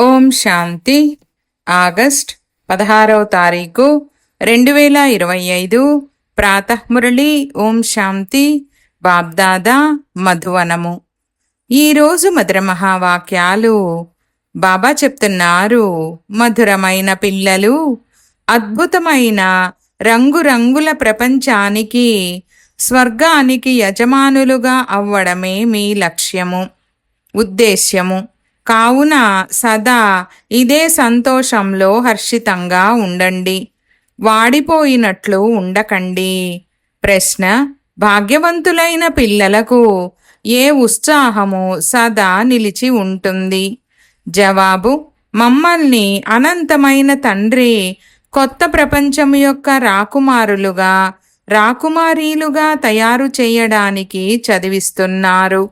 ఓం శాంతి. August పదహారవ తారీఖు రెండు వేల ఇరవై ఐదు. ప్రాతఃమురళి ఓం శాంతి. బాబ్దాదా మధువనము. ఈరోజు మధుర మహావాక్యాలు. బాబా చెప్తున్నారు మధురమైన పిల్లలు అద్భుతమైన రంగురంగుల ప్రపంచానికి స్వర్గానికి యజమానులుగా అవ్వడమే మీ లక్ష్యము ఉద్దేశ్యము. కావున సదా ఇదే సంతోషంలో హర్షితంగా ఉండండి. వాడిపోయినట్లు ఉండకండి. ప్రశ్న భాగ్యవంతులైన పిల్లలకు ఏ ఉత్సాహము సదా నిలిచి ఉంటుంది? జవాబు మమ్మల్ని అనంతమైన తండ్రి కొత్త ప్రపంచం యొక్క రాకుమారులుగా రాకుమారీలుగా తయారు చేయడానికి చదివిస్తున్నారు.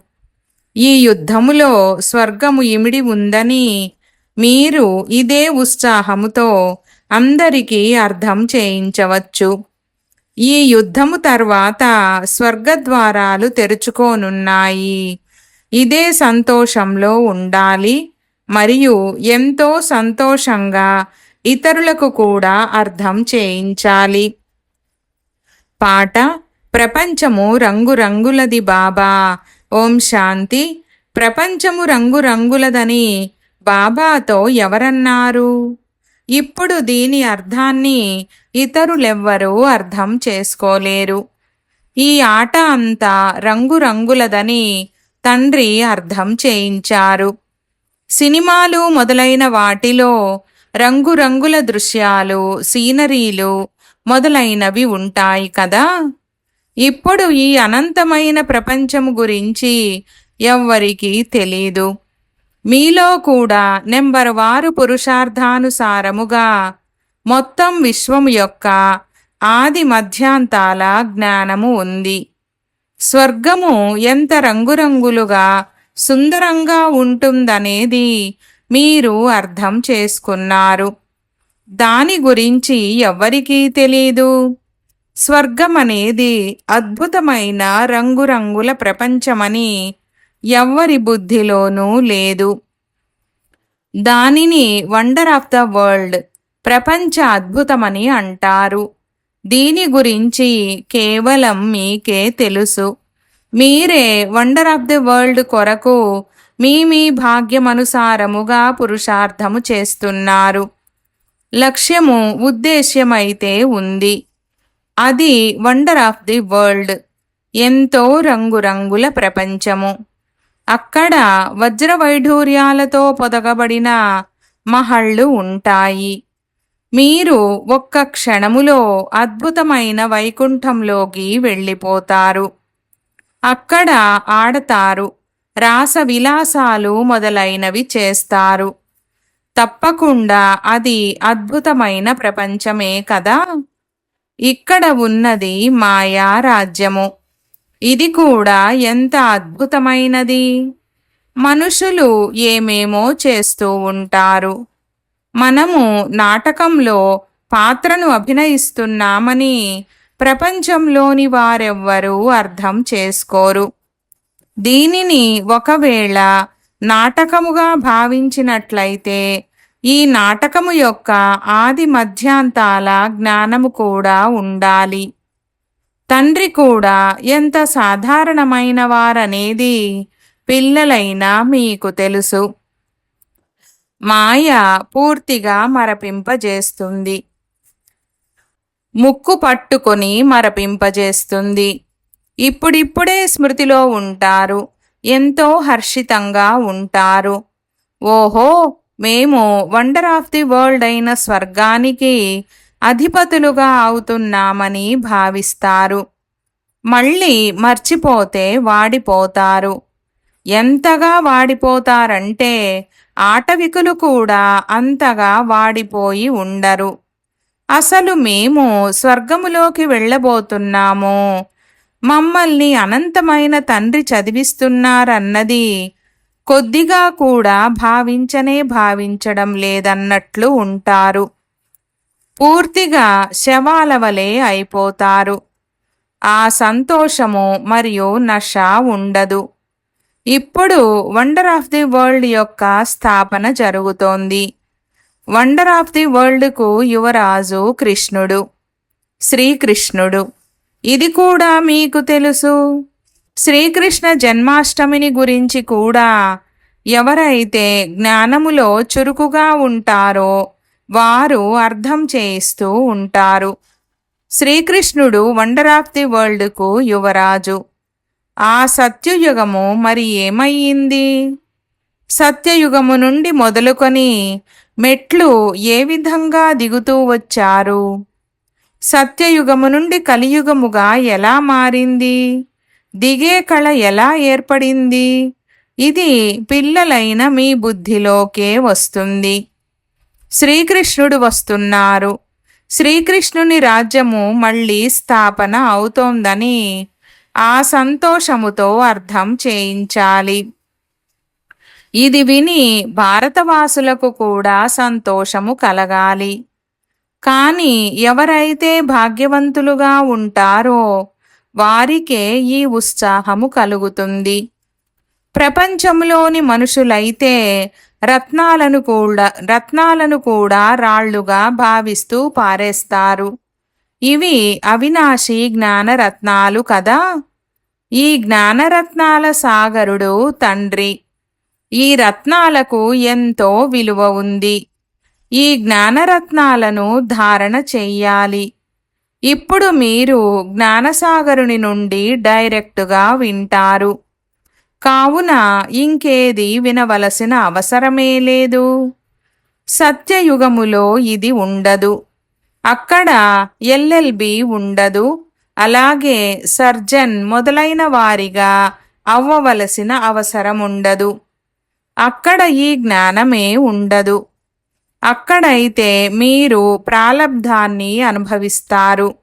ఈ యుద్ధములో స్వర్గము ఇమిడి ఉందని మీరు ఇదే ఉత్సాహముతో అందరికీ అర్థం చేయించవచ్చు. ఈ యుద్ధము తర్వాత స్వర్గద్వారాలు తెరుచుకోనున్నాయి. ఇదే సంతోషంలో ఉండాలి. మరియు ఎంతో సంతోషంగా ఇతరులకు కూడా అర్థం చేయించాలి. పాట ప్రపంచము రంగురంగులది బాబా. ఓం శాంతి. ప్రపంచము రంగురంగులదని బాబాతో ఎవరన్నారు? ఇప్పుడు దీని అర్థాన్ని ఇతరులెవ్వరూ అర్థం చేసుకోలేరు. ఈ ఆట అంతా రంగురంగులదని తండ్రి అర్థం చేయించారు. సినిమాలు మొదలైన వాటిలో రంగురంగుల దృశ్యాలు సీనరీలు మొదలైనవి ఉంటాయి కదా? ఇప్పుడు ఈ అనంతమైన ప్రపంచం గురించి ఎవ్వరికీ తెలీదు. మీలో కూడా నెంబర్ వారు పురుషార్థానుసారముగా మొత్తం విశ్వం యొక్క ఆది మధ్యాంతాల జ్ఞానము ఉంది. స్వర్గము ఎంత రంగురంగులుగా సుందరంగా ఉంటుందనేది మీరు అర్థం చేసుకున్నారు. దాని గురించి ఎవ్వరికీ తెలీదు. స్వర్గం అనేది అద్భుతమైన రంగురంగుల ప్రపంచమని ఎవ్వరి బుద్ధిలోనూ లేదు. దానిని వండర్ ఆఫ్ ద వరల్డ్ ప్రపంచ అద్భుతమని అంటారు. దీని గురించి కేవలం మీకే తెలుసు. మీరే వండర్ ఆఫ్ ది వరల్డ్ కొరకు మీ మీ భాగ్యమనుసారముగా పురుషార్థము చేస్తున్నారు. లక్ష్యము ఉద్దేశ్యమైతే ఉంది. అది వండర్ ఆఫ్ ది వరల్డ్. ఎంతో రంగురంగుల ప్రపంచము. అక్కడ వజ్రవైఢూర్యాలతో పొదగబడిన మహళ్ళు ఉంటాయి. మీరు ఒక్క క్షణములో అద్భుతమైన వైకుంఠంలోకి వెళ్ళిపోతారు. అక్కడ ఆడతారు. రాస విలాసాలు మొదలైనవి చేస్తారు. తప్పకుండా అది అద్భుతమైన ప్రపంచమే కదా? ఇక్కడ ఉన్నది మాయా రాజ్యము. ఇది కూడా ఎంత అద్భుతమైనది. మనుషులు ఏమేమో చేస్తూ ఉంటారు. మనము నాటకంలో పాత్రను అభినయిస్తున్నామని ప్రపంచంలోని వారెవ్వరూ అర్థం చేసుకోరు. దీనిని ఒకవేళ నాటకముగా భావించినట్లయితే ఈ నాటకము యొక్క ఆది మధ్యాంతాల జ్ఞానము కూడా ఉండాలి. తండ్రి కూడా ఎంత సాధారణమైన వారనేది పిల్లలైనా మీకు తెలుసు. మాయ పూర్తిగా మరపింపజేస్తుంది. ముక్కు పట్టుకొని మరపింపజేస్తుంది. ఇప్పుడిప్పుడే స్మృతిలో ఉంటారు. ఎంతో హర్షితంగా ఉంటారు. ఓహో! మేము వండర్ ఆఫ్ ది వరల్డ్ అయిన స్వర్గానికి అధిపతులుగా అవుతున్నామని భావిస్తారు. మళ్ళీ మర్చిపోతే వాడిపోతారు. ఎంతగా వాడిపోతారంటే ఆటవికులు కూడా అంతగా వాడిపోయి ఉండరు. అసలు మేము స్వర్గములోకి వెళ్ళబోతున్నాము మమ్మల్ని అనంతమైన తండ్రి చదివిస్తున్నారన్నది కొద్దిగా కూడా భావించనే భావించడం లేదన్నట్లు ఉంటారు. పూర్తిగా శవాల వలె అయిపోతారు. ఆ సంతోషము మరియు నష ఉండదు. ఇప్పుడు వండర్ ఆఫ్ ది వరల్డ్ యొక్క స్థాపన జరుగుతోంది. వండర్ ఆఫ్ ది వరల్డ్కు యువరాజు కృష్ణుడు శ్రీకృష్ణుడు. ఇది కూడా మీకు తెలుసు? శ్రీకృష్ణ జన్మాష్టమిని గురించి కూడా ఎవరైతే జ్ఞానములో చురుకుగా ఉంటారో వారు అర్థం చేయిస్తూ ఉంటారు. శ్రీకృష్ణుడు వండర్ ఆఫ్ ది వరల్డ్కు యువరాజు. ఆ సత్యయుగము మరి ఏమయ్యింది? సత్యయుగము నుండి మొదలుకొని మెట్లు ఏ విధంగా దిగుతూ వచ్చారు? సత్యయుగము నుండి కలియుగముగా ఎలా మారింది? దిగే కళ ఎలా ఏర్పడింది? ఇది పిల్లలైన మీ బుద్ధిలోకే వస్తుంది. శ్రీకృష్ణుడు వస్తున్నారు. శ్రీకృష్ణుని రాజ్యము మళ్ళీ స్థాపన అవుతోందని ఆ సంతోషముతో అర్థం చేయించాలి. ఇది విని భారతవాసులకు కూడా సంతోషము కలగాలి. కానీ ఎవరైతే భాగ్యవంతులుగా ఉంటారో వారికే ఈ ఉత్సాహము కలుగుతుంది. ప్రపంచంలోని మనుషులైతే రత్నాలను కూడా రత్నాలను కూడా రాళ్ళుగా భావిస్తూ పారేస్తారు. ఇవి అవినాశి జ్ఞానరత్నాలు కదా? ఈ జ్ఞానరత్నాల సాగరుడు తండ్రి. ఈ రత్నాలకు ఎంతో విలువ ఉంది. ఈ జ్ఞానరత్నాలను ధారణ చెయ్యాలి. ఇప్పుడు మీరు జ్ఞానసాగరుని నుండి డైరెక్టుగా వింటారు. కావున ఇంకేది వినవలసిన అవసరమే లేదు. సత్యయుగములో ఇది ఉండదు. అక్కడ ఎల్ఎల్బి ఉండదు. అలాగే సర్జన్ మొదలైన వారిగా అవ్వవలసిన అవసరం ఉండదు. అక్కడ ఈ జ్ఞానమే ఉండదు. అక్కడైతే మీరు ప్రాలబ్ధాన్ని అనుభవిస్తారు.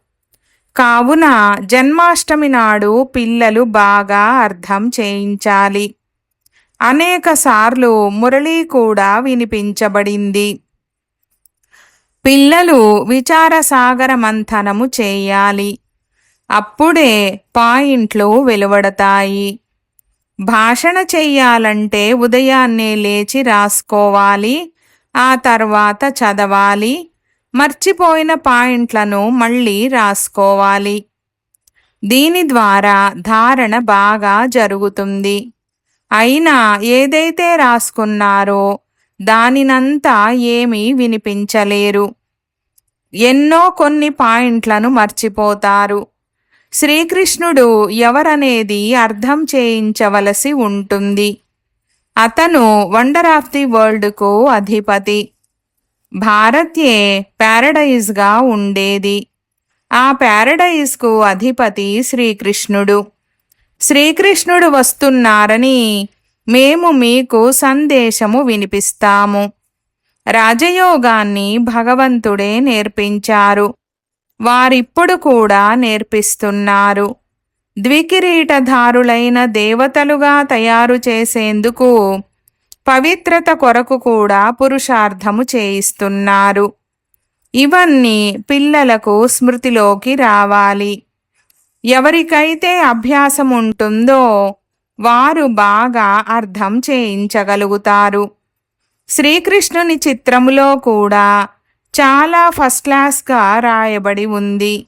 కావున జన్మాష్టమి నాడు పిల్లలు బాగా అర్థం చేయించాలి. అనేక సార్లు మురళీ కూడా వినిపించబడింది. పిల్లలు విచారసాగర మంథనము చేయాలి. అప్పుడే పాయింట్లు వెలువడతాయి. భాషణ చెయ్యాలంటే ఉదయాన్నే లేచి రాసుకోవాలి. ఆ తర్వాత చదవాలి. మర్చిపోయిన పాయింట్లను మళ్ళీ రాసుకోవాలి. దీని ద్వారా ధారణ బాగా జరుగుతుంది. అయినా ఏదైతే రాసుకున్నారో దానినంతా ఏమీ వినిపించలేరు. ఎన్నో కొన్ని పాయింట్లను మర్చిపోతారు. శ్రీకృష్ణుడు ఎవరనేది అర్థం చేయించవలసి ఉంటుంది. అతను వండర్ ఆఫ్ ది వరల్డ్కు అధిపతి. భారత్యే ప్యారడైజ్గా ఉండేది. ఆ ప్యారడైజ్కు అధిపతి శ్రీకృష్ణుడు. శ్రీకృష్ణుడు వస్తున్నారని మేము మీకు సందేశము వినిపిస్తాము. రాజయోగాన్ని భగవంతుడే నేర్పించారు. వారిప్పుడు కూడా నేర్పిస్తున్నారు. ద్వికిరీటధారులైన దేవతలుగా తయారు చేసేందుకు పవిత్రత కొరకు కూడా పురుషార్థము చేయిస్తున్నారు. ఇవన్నీ పిల్లలకు స్మృతిలోకి రావాలి. ఎవరికైతే అభ్యాసం ఉంటుందో వారు బాగా అర్థం చేయించగలుగుతారు. శ్రీకృష్ణుని చిత్రములో కూడా చాలా ఫస్ట్ క్లాస్గా రాయబడి ఉంది.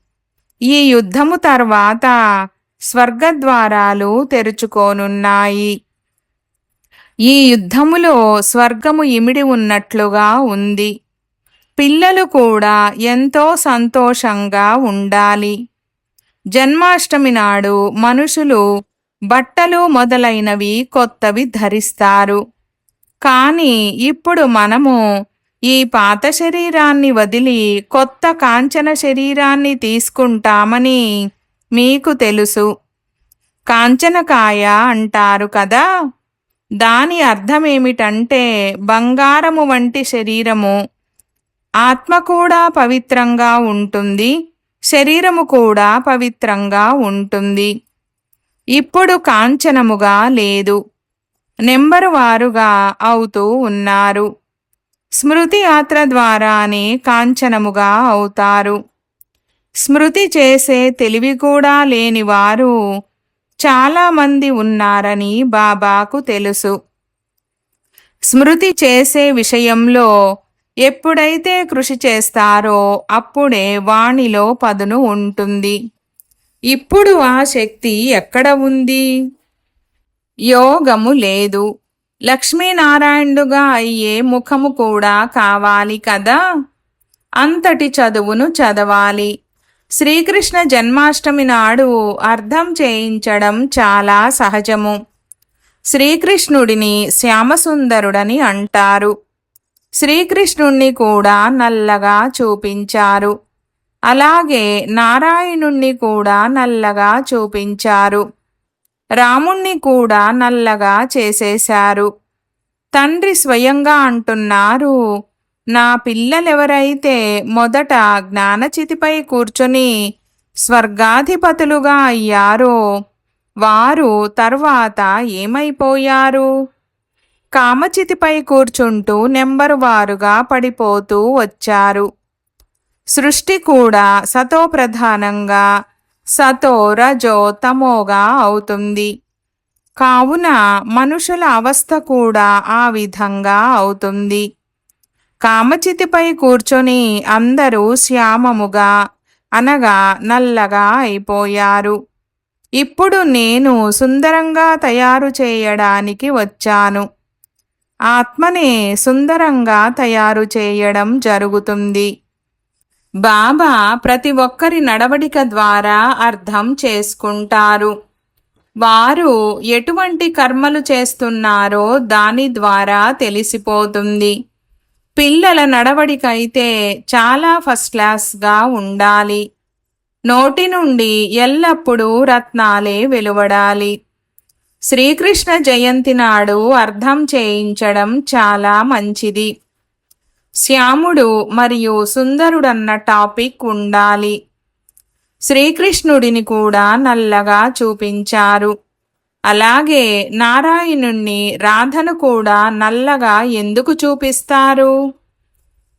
ఈ యుద్ధము తర్వాత స్వర్గద్వారాలు తెరుచుకోనున్నాయి. ఈ యుద్ధములో స్వర్గము ఇమిడి ఉన్నట్లుగా ఉంది. పిల్లలు కూడా ఎంతో సంతోషంగా ఉండాలి. జన్మాష్టమి నాడు మనుషులు బట్టలు మొదలైనవి కొత్తవి ధరిస్తారు. కానీ ఇప్పుడు మనము ఈ పాత శరీరాన్ని వదిలి కొత్త కాంచన శరీరాన్ని తీసుకుంటామని మీకు తెలుసు. కాంచనకాయ అంటారు కదా. దాని అర్థమేమిటంటే బంగారము వంటి శరీరము ఆత్మ కూడా పవిత్రంగా ఉంటుంది. శరీరము కూడా పవిత్రంగా ఉంటుంది. ఇప్పుడు కాంచనముగా లేదు. నెంబరు వారుగా అవుతూ ఉన్నారు. స్మృతి యాత్ర ద్వారానే కాంచనముగా అవుతారు. స్మృతి చేసే తెలివి కూడా లేనివారు చాలామంది ఉన్నారని బాబాకు తెలుసు. స్మృతి చేసే విషయంలో ఎప్పుడైతే కృషి చేస్తారో అప్పుడే వాణిలో పదును ఉంటుంది. ఇప్పుడు ఆ శక్తి ఎక్కడ ఉంది? యోగము లేదు. లక్ష్మీనారాయణుడుగా అయ్యే ముఖము కూడా కావాలి కదా? అంతటి చదువును చదవాలి. శ్రీకృష్ణ జన్మాష్టమి నాడు అర్థం చేయించడం చాలా సహజము. శ్రీకృష్ణుడిని శ్యామసుందరుడని అంటారు. శ్రీకృష్ణుణ్ణి కూడా నల్లగా చూపించారు. అలాగే నారాయణుణ్ణి కూడా నల్లగా చూపించారు. రాముణ్ణి కూడా నల్లగా చేసేశారు. తండ్రి స్వయంగా అంటున్నారు నా పిల్లలెవరైతే మొదట జ్ఞానచితిపై కూర్చొని స్వర్గాధిపతులుగా అయ్యారో వారు తర్వాత ఏమైపోయారు? కామచితిపై కూర్చుంటూ నెంబరు వారుగా పడిపోతూ వచ్చారు. సృష్టి కూడా సతో ప్రధానంగా సతో రజో తమోగా అవుతుంది. కావున మనుషుల అవస్థ కూడా ఆ విధంగా అవుతుంది. కామచితిపై కూర్చొని అందరూ శ్యామముగా అనగా నల్లగా అయిపోయారు. ఇప్పుడు నేను సుందరంగా తయారు చేయడానికి వచ్చాను. ఆత్మనే సుందరంగా తయారు చేయడం జరుగుతుంది. బాబా ప్రతి ఒక్కరి నడవడిక ద్వారా అర్థం చేసుకుంటారు. వారు ఎటువంటి కర్మలు చేస్తున్నారో దాని ద్వారా తెలిసిపోతుంది. పిల్లల నడవడిక అయితే చాలా ఫస్ట్ క్లాస్గా ఉండాలి. నోటి నుండి ఎల్లప్పుడూ రత్నాలే వెలువడాలి. శ్రీకృష్ణ జయంతి నాడు అర్థం చేయించడం చాలా మంచిది. శ్యాముడు మరియు సుందరుడన్న టాపిక్ ఉండాలి. శ్రీకృష్ణుడిని కూడా నల్లగా చూపించారు. అలాగే నారాయణుణ్ణి రాధను కూడా నల్లగా ఎందుకు చూపిస్తారు?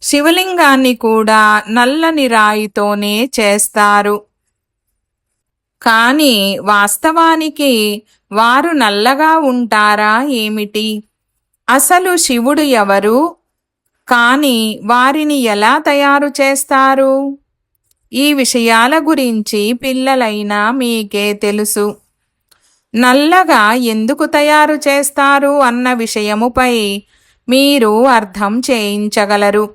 శివలింగాన్ని కూడా నల్లని రాయితోనే చేస్తారు. కానీ వాస్తవానికి వారు నల్లగా ఉంటారా ఏమిటి? అసలు శివుడు ఎవరు? కానీ వారిని ఎలా తయారు చేస్తారు? ఈ విషయాల గురించి పిల్లలైనా మీకే తెలుసు. నల్లగా ఎందుకు తయారు చేస్తారు అన్న విషయముపై మీరు అర్థం చేయించగలరు.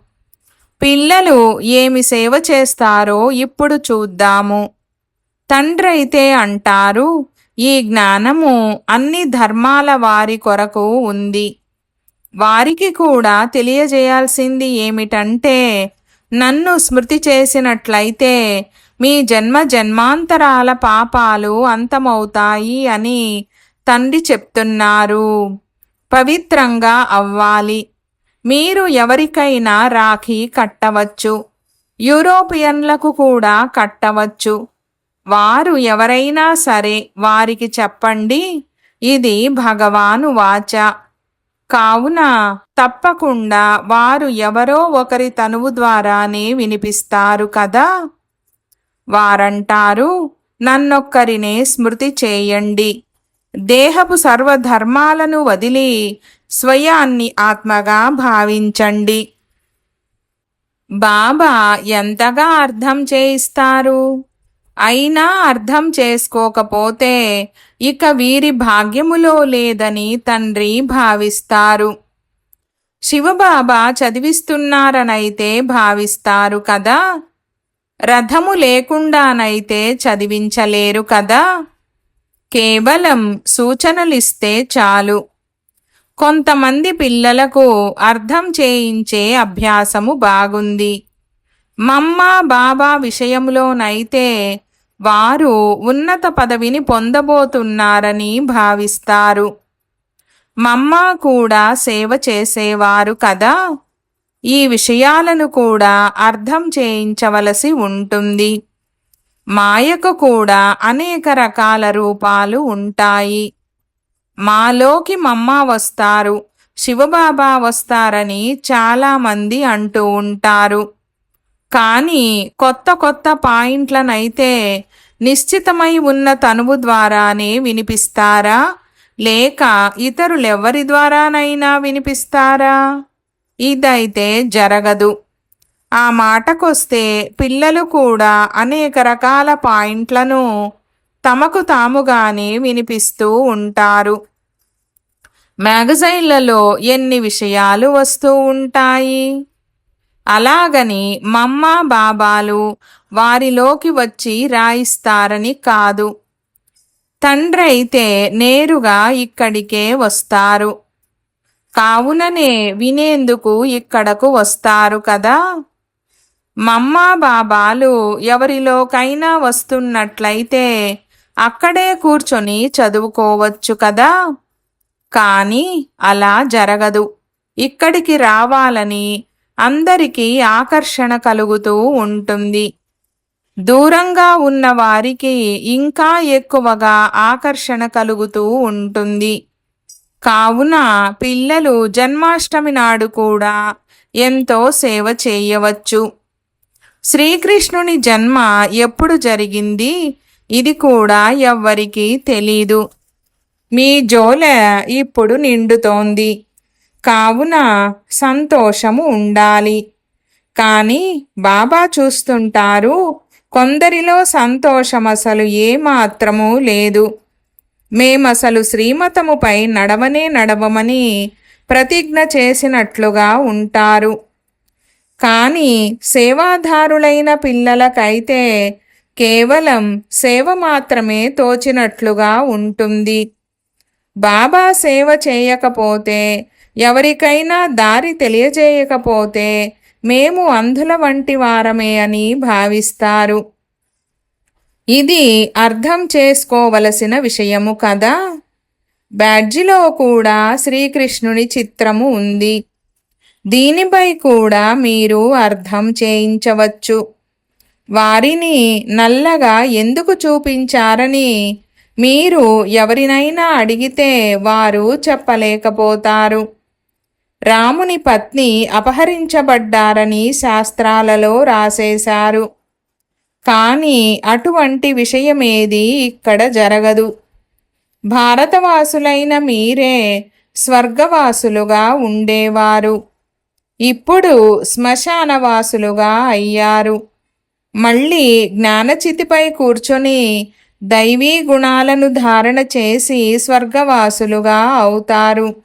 పిల్లలు ఏమి సేవ చేస్తారో ఇప్పుడు చూద్దాము. తండ్రైతే అంటారు ఈ జ్ఞానము అన్ని ధర్మాల వారి కొరకు ఉంది. వారికి కూడా తెలియజేయాల్సింది ఏమిటంటే నన్ను స్మృతి చేసినట్లయితే మీ జన్మ జన్మాంతరాల పాపాలు అంతమవుతాయి అని తండ్రి చెప్తున్నారు. పవిత్రంగా అవ్వాలి. మీరు ఎవరికైనా రాఖీ కట్టవచ్చు. యూరోపియన్లకు కూడా కట్టవచ్చు. వారు ఎవరైనా సరే వారికి చెప్పండి ఇది భగవాను వాచ. కావున తప్పకుండా వారు ఎవరో ఒకరి తనువు ద్వారానే వినిపిస్తారు కదా? వారంటారు నన్నొక్కరినే స్మృతి చేయండి. దేహపు సర్వధర్మాలను వదిలి స్వయాన్ని ఆత్మగా భావించండి. బాబా ఎంతగా అర్థం చేయిస్తారు? అయినా అర్థం చేసుకోకపోతే ఇక వీరి భాగ్యములో లేదని తండ్రి భావిస్తారు. శివబాబా చదివిస్తున్నారనైతే భావిస్తారు కదా? రథము లేకుండానైతే చదివించలేరు కదా. కేవలం సూచనలిస్తే చాలు. కొంతమంది పిల్లలకు అర్థం చేయించే అభ్యాసము బాగుంది. మమ్మ బాబా విషయంలోనైతే వారు ఉన్నత పదవిని పొందబోతున్నారని భావిస్తారు. మమ్మ కూడా సేవ చేసేవారు కదా. ఈ విషయాలను కూడా అర్థం చేయించవలసి ఉంటుంది. మాయకు కూడా అనేక రకాల రూపాలు ఉంటాయి. మాలోకి మమ్మ వస్తారు శివబాబా వస్తారని చాలామంది అంటూ ఉంటారు. కానీ కొత్త కొత్త పాయింట్లనైతే నిశ్చితమై ఉన్న తనువు ద్వారానే వినిపిస్తారా? లేక ఇతరులెవ్వరి ద్వారానైనా వినిపిస్తారా? ఇదైతే జరగదు. ఆ మాటకొస్తే పిల్లలు కూడా అనేక రకాల పాయింట్లను తమకు తాముగానే వినిపిస్తూ ఉంటారు. మ్యాగజైన్లలో ఎన్ని విషయాలు వస్తూ ఉంటాయి? అలాగని మమ్మ బాబాలు వారిలోకి వచ్చి రాయిస్తారని కాదు. తండ్రి అయితే నేరుగా ఇక్కడికే వస్తారు. కావుననే వినేందుకు ఇక్కడకు వస్తారు కదా? మమ్మా బాబాలు ఎవరిలోకైనా వస్తున్నట్లయితే అక్కడే కూర్చొని చదువుకోవచ్చు కదా? కానీ అలా జరగదు. ఇక్కడికి రావాలని అందరికీ ఆకర్షణ కలుగుతూ ఉంటుంది. దూరంగా ఉన్న వారికి ఇంకా ఎక్కువగా ఆకర్షణ కలుగుతూ ఉంటుంది. కావున పిల్లలు జన్మాష్టమి నాడు కూడా ఎంతో సేవ చేయవచ్చు. శ్రీకృష్ణుని జన్మ ఎప్పుడు జరిగింది? ఇది కూడా ఎవ్వరికీ తెలీదు. మీ జోల ఇప్పుడు నిండుతోంది. కావున సంతోషము ఉండాలి. కానీ బాబా చూస్తుంటారు కొందరిలో సంతోషం అసలు ఏమాత్రమూ లేదు. మేమసలు శ్రీమతముపై నడవనే నడవమని ప్రతిజ్ఞ చేసినట్లుగా ఉంటారు. కానీ సేవాదారులైన పిల్లలకైతే కేవలం సేవ మాత్రమే తోచినట్లుగా ఉంటుంది. బాబా సేవ చేయకపోతే ఎవరికైనా దారి తెలియజేయకపోతే మేము అంధుల వంటి వారమే అని భావిస్తారు. ఇది అర్థం చేసుకోవలసిన విషయము కదా. బ్యాడ్జిలో కూడా శ్రీకృష్ణుని చిత్రము ఉంది. దీనిపై కూడా మీరు అర్థం చేయించవచ్చు. వారిని నల్లగా ఎందుకు చూపించారని మీరు ఎవరినైనా అడిగితే వారు చెప్పలేకపోతారు. రాముని పత్ని అపహరించబడ్డారని శాస్త్రాలలో రాసేశారు. కానీ అటువంటి విషయమేది ఇక్కడ జరగదు. భారతవాసులైన మీరే స్వర్గవాసులుగా ఉండేవారు. ఇప్పుడు శ్మశానవాసులుగా అయ్యారు. మళ్ళీ జ్ఞానచితిపై కూర్చొని దైవీ గుణాలను ధారణ చేసి స్వర్గవాసులుగా అవుతారు.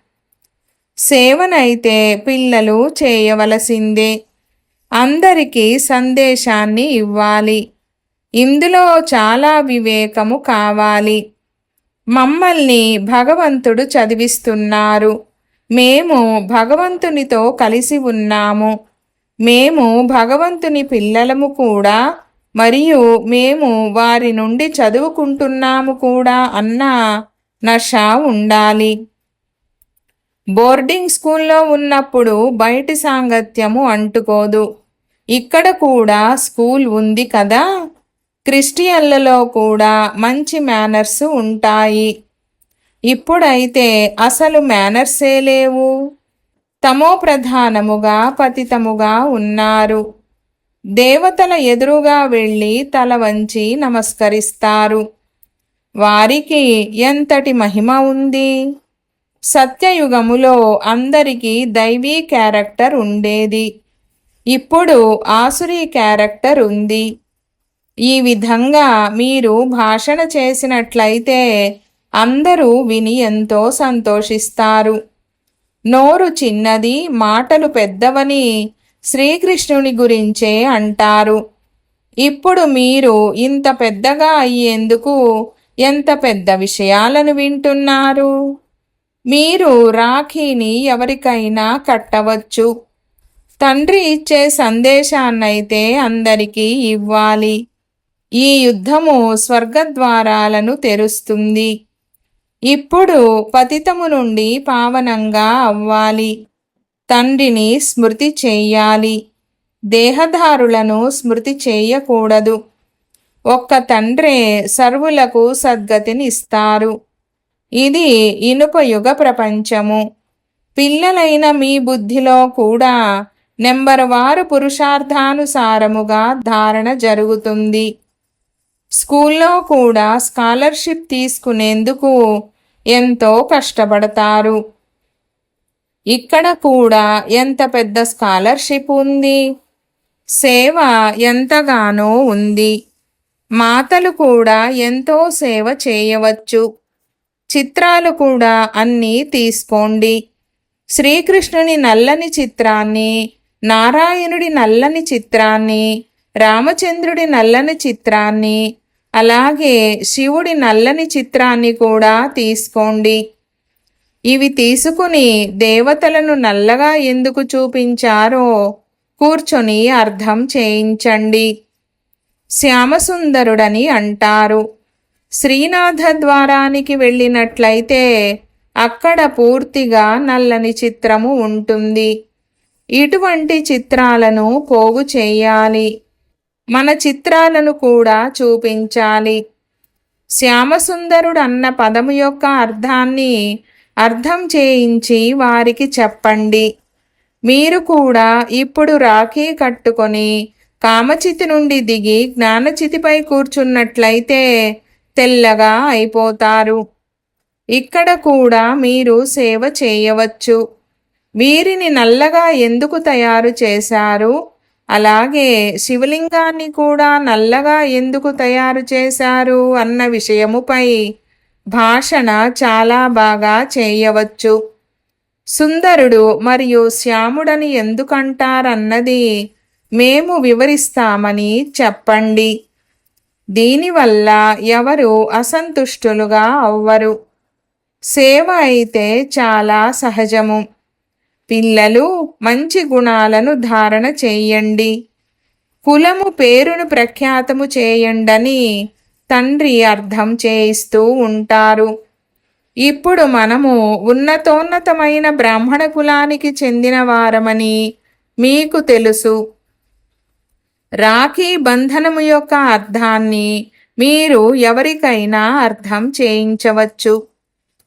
సేవనైతే పిల్లలు చేయవలసిందే. అందరికీ సందేశాన్ని ఇవ్వాలి. ఇందులో చాలా వివేకము కావాలి. మమ్మల్ని భగవంతుడు చదివిస్తున్నారు. మేము భగవంతునితో కలిసి ఉన్నాము. మేము భగవంతుని పిల్లలము కూడా మరియు మేము వారి నుండి చదువుకుంటున్నాము కూడా అన్న నష ఉండాలి. బోర్డింగ్ స్కూల్లో ఉన్నప్పుడు బయటి సాంగత్యము అంటుకోదు. ఇక్కడ కూడా స్కూల్ ఉంది కదా? క్రిస్టియన్లలో కూడా మంచి మేనర్స్ ఉంటాయి. ఇప్పుడైతే అసలు మేనర్సే లేవు. తమో ప్రధానముగా పతితముగా ఉన్నారు. దేవతల ఎదురుగా వెళ్ళి తల వంచి నమస్కరిస్తారు. వారికి ఎంతటి మహిమ ఉంది? సత్యయుగములో అందరికీ దైవీ క్యారెక్టర్ ఉండేది. ఇప్పుడు ఆసురీ క్యారెక్టర్ ఉంది. ఈ విధంగా మీరు భాషణ చేసినట్లయితే అందరూ విని ఎంతో సంతోషిస్తారు. నోరు చిన్నది మాటలు పెద్దవని శ్రీకృష్ణుని గురించే అంటారు. ఇప్పుడు మీరు ఇంత పెద్దగా అయ్యేందుకు ఎంత పెద్ద విషయాలను వింటున్నారు? మీరు రాఖీని ఎవరికైనా కట్టవచ్చు. తండ్రి ఇచ్చే సందేశాన్నైతే అందరికీ ఇవ్వాలి. ఈ యుద్ధము స్వర్గద్వారాలను తెరుస్తుంది. ఇప్పుడు పతితము నుండి పావనంగా అవ్వాలి. తండ్రిని స్మృతి చేయాలి. దేహదారులను స్మృతి చేయకూడదు. ఒక్క తండ్రే సర్వులకు సద్గతిని ఇస్తారు. ఇది ఇనుప యుగ ప్రపంచము. పిల్లలైన మీ బుద్ధిలో కూడా నెంబర్ వారు పురుషార్థానుసారముగా ధారణ జరుగుతుంది. స్కూల్లో కూడా స్కాలర్షిప్ తీసుకునేందుకు ఎంతో కష్టపడతారు. ఇక్కడ కూడా ఎంత పెద్ద స్కాలర్షిప్ ఉంది? సేవ ఎంతగానో ఉంది. మాతలు కూడా ఎంతో సేవ చేయవచ్చు. చిత్రాలు కూడా అన్నీ తీసుకోండి. శ్రీకృష్ణుని నల్లని చిత్రాన్ని నారాయణుడి నల్లని చిత్రాన్ని రామచంద్రుడి నల్లని చిత్రాన్ని అలాగే శివుడి నల్లని చిత్రాన్ని కూడా తీసుకోండి. ఇవి తీసుకుని దేవతలను నల్లగా ఎందుకు చూపించారో కూర్చొని అర్థం చేయించండి. శ్యామసుందరుడని అంటారు. శ్రీనాథ ద్వారానికి వెళ్ళినట్లయితే అక్కడ పూర్తిగా నల్లని చిత్రము ఉంటుంది. ఇటువంటి చిత్రాలను పోగు చేయాలి. మన చిత్రాలను కూడా చూపించాలి. శ్యామసుందరుడు అన్న పదము యొక్క అర్థాన్ని అర్థం చేయించి వారికి చెప్పండి. మీరు కూడా ఇప్పుడు రాఖీ కట్టుకొని కామచితి నుండి దిగి జ్ఞానచితిపై కూర్చున్నట్లయితే తెల్లగా అయిపోతారు. ఇక్కడ కూడా మీరు సేవ చేయవచ్చు. వీరిని నల్లగా ఎందుకు తయారు చేశారు? అలాగే శివలింగాన్ని కూడా నల్లగా ఎందుకు తయారు చేశారు అన్న విషయముపై భాషణ చాలా బాగా చేయవచ్చు. సుందరుడు మరియు శ్యాముడని ఎందుకంటారన్నది మేము వివరిస్తామని చెప్పండి. దీనివల్ల ఎవరు అసంతుష్టులుగా అవ్వరు. సేవ అయితే చాలా సహజము. పిల్లలు మంచి గుణాలను ధారణ చేయండి. కులము పేరును ప్రఖ్యాతము చేయండని తండ్రి అర్థం చేయిస్తూ ఉంటారు. ఇప్పుడు మనము ఉన్నతోన్నతమైన బ్రాహ్మణ కులానికి చెందిన వారమని మీకు తెలుసు. రాఖీ బంధనము యొక్క అర్థాన్ని మీరు ఎవరికైనా అర్థం చేయించవచ్చు.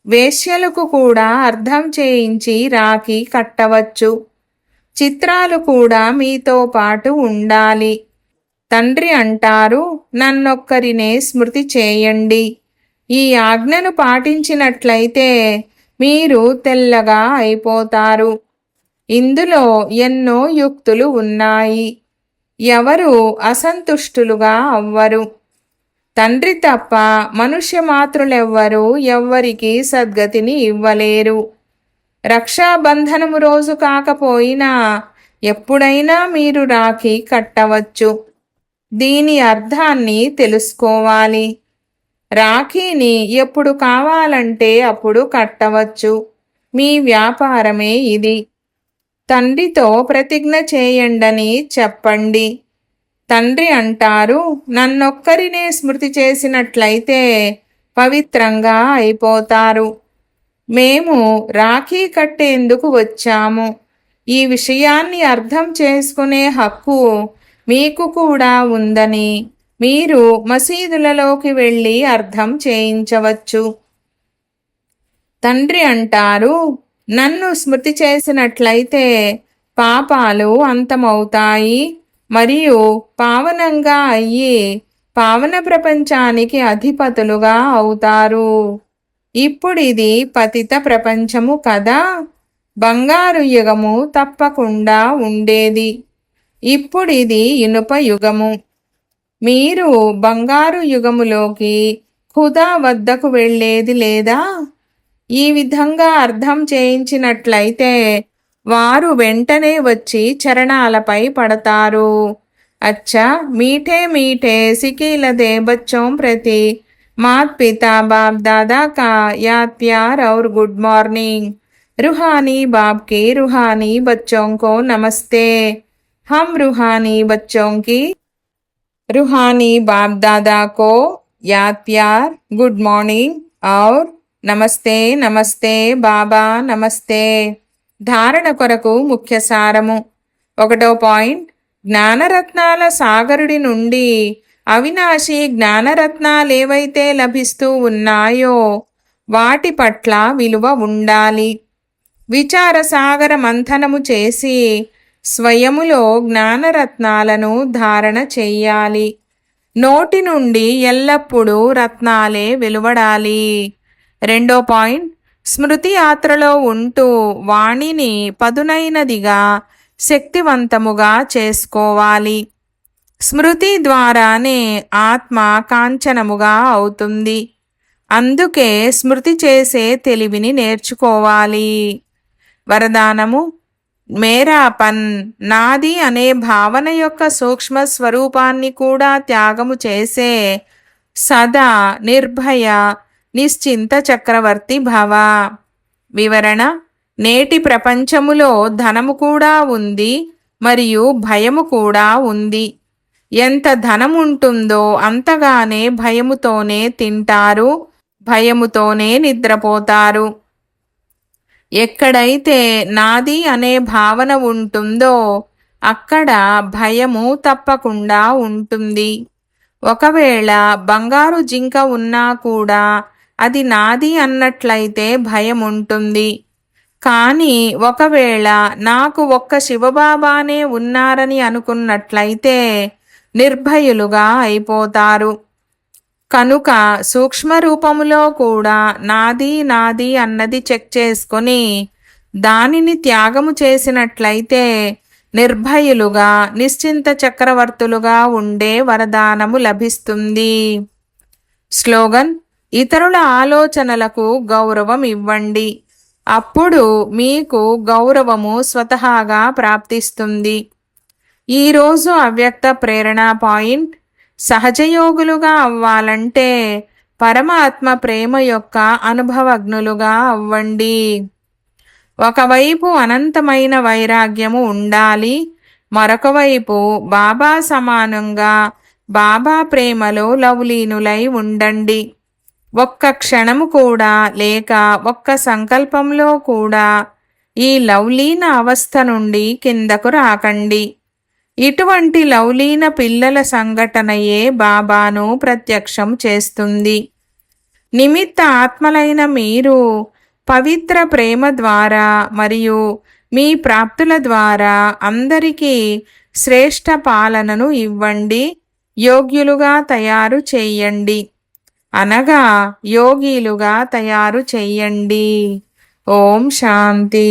వేశ్యలకు కూడా అర్థం చేయించి రాఖీ కట్టవచ్చు. చిత్రాలు కూడా మీతో పాటు ఉండాలి. తండ్రి అంటారు నన్నొక్కరినే స్మృతి చేయండి. ఈ ఆజ్ఞను పాటించినట్లయితే మీరు తెల్లగా అయిపోతారు. ఇందులో ఎన్నో యుక్తులు ఉన్నాయి. ఎవరు అసంతుష్టులుగా అవ్వరు. తండ్రి తప్ప మనుష్య మాతృలెవ్వరూ ఎవ్వరికి సద్గతిని ఇవ్వలేరు. రక్షాబంధనము రోజు కాకపోయినా ఎప్పుడైనా మీరు రాఖీ కట్టవచ్చు. దీని అర్థాన్ని తెలుసుకోవాలి. రాఖీని ఎప్పుడు కావాలంటే అప్పుడు కట్టవచ్చు. మీ వ్యాపారమే ఇది. తండ్రితో ప్రతిజ్ఞ చేయండని చెప్పండి. తండ్రి అంటారు నన్నొక్కరినే స్మృతి చేసినట్లయితే పవిత్రంగా అయిపోతారు. మేము రాఖీ కట్టేందుకు వచ్చాము. ఈ విషయాన్ని అర్థం చేసుకునే హక్కు మీకు కూడా ఉందని మీరు మసీదులలోకి వెళ్ళి అర్థం చేయించవచ్చు. తండ్రి అంటారు నన్ను స్మృతి చేసినట్లయితే పాపాలు అంతమవుతాయి. మరియు పావనంగా అయ్యి పావన ప్రపంచానికి అధిపతులుగా అవుతారు. ఇప్పుడు ఇది పతిత ప్రపంచము కదా? బంగారు యుగము తప్పకుండా ఉండేది. ఇప్పుడు ఇది ఇనుప యుగము. మీరు బంగారు యుగములోకి ఖుదా వద్దకు వెళ్ళేది లేదా? ఈ విధంగా అర్థం చేయించినట్లయితే వారు వెంటనే వచ్చి చరణాలపై పడతారు అచ్చా మీఠే మీఠే సికీల దే బచ్చోं ప్రతి మాత్ పితా బాప్ దాదా కా యాద్ ప్యార్ और गुड मॉर्निंग रूहानी बाप के रूहानी बच्चों को नमस्ते हम रूहानी बच्चों की रूहानी बाप दादा को याद प्यार गुड मॉर्निंग और నమస్తే నమస్తే బాబా నమస్తే. ధారణ కొరకు ముఖ్య సారము. ఒకటో పాయింట్ జ్ఞానరత్నాల సాగరుడి నుండి అవినాశి జ్ఞానరత్నాలేవైతే లభిస్తూ ఉన్నాయో వాటి పట్ల విలువ ఉండాలి. విచార సాగర మంథనము చేసి స్వయములో జ్ఞానరత్నాలను ధారణ చెయ్యాలి నోటి నుండి ఎల్లప్పుడూ రత్నాలే వెలువడాలి. రెండో పాయింట్. స్మృతి యాత్రలో ఉంటూ వాణిని పదునైనదిగా శక్తివంతముగా చేసుకోవాలి. స్మృతి ద్వారానే ఆత్మ కాంచనముగా అవుతుంది. అందుకే స్మృతి చేసే తెలివిని నేర్చుకోవాలి. వరదానము మేరా పన్ నాది అనే భావన యొక్క సూక్ష్మ స్వరూపాన్ని కూడా త్యాగము చేసే సదా నిర్భయ నిశ్చింత చక్రవర్తి భవ. వివరణ నేటి ప్రపంచములో ధనము కూడా ఉంది మరియు భయము కూడా ఉంది. ఎంత ధనం ఉంటుందో అంతగానే భయముతోనే తింటారు భయముతోనే నిద్రపోతారు. ఎక్కడైతే నాది అనే భావన ఉంటుందో అక్కడ భయము తప్పకుండా ఉంటుంది. ఒకవేళ బంగారు జింక ఉన్నా కూడా అది నాది అన్నట్లయితే భయం ఉంటుంది కానీ ఒకవేళ నాకు ఒక్క శివబాబానే ఉన్నారని అనుకున్నట్లయితే నిర్భయులుగా అయిపోతారు. కనుక సూక్ష్మ రూపములో కూడా నాది నాది అన్నది చెక్ చేసుకొని దానిని త్యాగము చేసినట్లయితే నిర్భయులుగా నిశ్చింత చక్రవర్తులుగా ఉండే వరదానము లభిస్తుంది. స్లోగన్ ఇతరుల ఆలోచనలకు గౌరవం ఇవ్వండి. అప్పుడు మీకు గౌరవము స్వతహాగా ప్రాప్తిస్తుంది. ఈరోజు అవ్యక్త ప్రేరణ పాయింట్. సహజయోగులుగా అవ్వాలంటే పరమాత్మ ప్రేమ యొక్క అనుభవజ్ఞులుగా అవ్వండి. ఒకవైపు అనంతమైన వైరాగ్యము ఉండాలి. మరొక వైపు బాబా సమానంగా బాబా ప్రేమలో లవలీనులై ఉండండి. ఒక్క క్షణము కూడా లేక ఒక్క సంకల్పంలో కూడా ఈ లవ్లీన అవస్థ నుండి కిందకు రాకండి. ఇటువంటి లౌలీన పిల్లల సంఘటనయే బాబాను ప్రత్యక్షం చేస్తుంది. నిమిత్త ఆత్మలైన మీరు పవిత్ర ప్రేమ ద్వారా మరియు మీ ప్రాప్తుల ద్వారా అందరికీ శ్రేష్ట పాలనను ఇవ్వండి యోగ్యులుగా తయారు చేయండి. అనగా యోగిలుగా తయారు చెయ్యండి. ఓం శాంతి.